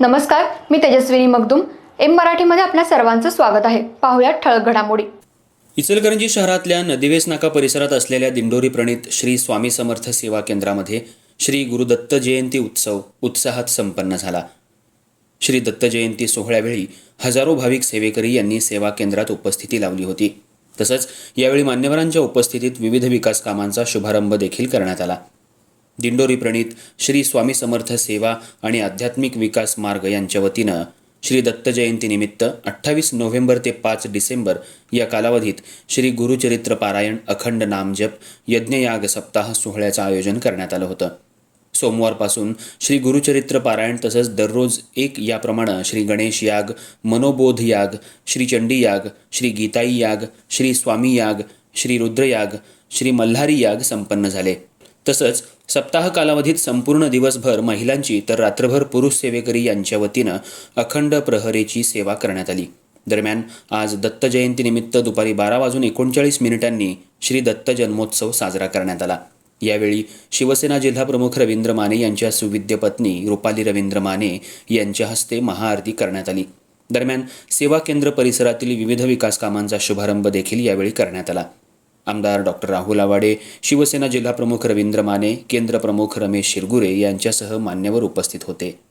नमस्कार मी तेजस्विनी मगदुम. एम मराठीमध्ये आपल्या सर्वांचं स्वागत आहे. पाहुयात ठळक घडामोडी. इचलकरंजी शहरातल्या नदीवेस नाका परिसरात असलेल्या दिंडोरी प्रणित श्री स्वामी समर्थ सेवा केंद्रामध्ये श्री गुरुदत्त जयंती उत्सव उत्साहात संपन्न झाला. श्री दत्त जयंती सोहळ्यावेळी हजारो भाविक सेवेकरी यांनी सेवा केंद्रात उपस्थिती लावली होती. तसंच यावेळी मान्यवरांच्या उपस्थितीत विविध विकास कामांचा शुभारंभ देखील करण्यात आला. दिंडोरी प्रणित श्री स्वामी समर्थ सेवा आणि आध्यात्मिक विकास मार्ग यांच्या वतीनं श्री दत्त जयंतीनिमित्त अठ्ठावीस नोव्हेंबर ते पाच डिसेंबर या कालावधीत श्री गुरुचरित्र पारायण अखंड नामजप यज्ञयाग सप्ताह सोहळ्याचं आयोजन करण्यात आलं होतं. सोमवारपासून श्री गुरुचरित्र पारायण तसंच दररोज एक याप्रमाणे श्री गणेश याग मनोबोध याग श्री चंडी याग श्री गीताई याग श्री स्वामी याग श्री रुद्रयाग श्री मल्हारी याग संपन्न झाले. तसंच सप्ताह कालावधीत संपूर्ण दिवसभर महिलांची तर रात्रभर पुरुष सेवेकरी यांच्या वतीनं अखंड प्रहरेची सेवा करण्यात आली. दरम्यान आज दत्त जयंतीनिमित्त दुपारी बारा वाजून एकोणचाळीस मिनिटांनी श्री दत्त जन्मोत्सव साजरा करण्यात आला. यावेळी शिवसेना जिल्हाप्रमुख रवींद्र माने यांच्या सुविद्य पत्नी रुपाली रवींद्र माने यांच्या हस्ते महाआरती करण्यात आली. दरम्यान सेवा केंद्र परिसरातील विविध विकास कामांचा शुभारंभ देखील यावेळी करण्यात आला. आमदार डॉक्टर राहुल आवाडे शिवसेना जिल्हाप्रमुख रवींद्र माने केंद्र प्रमुख रमेश शिरगुरे यांच्यासह मान्यवर उपस्थित होते.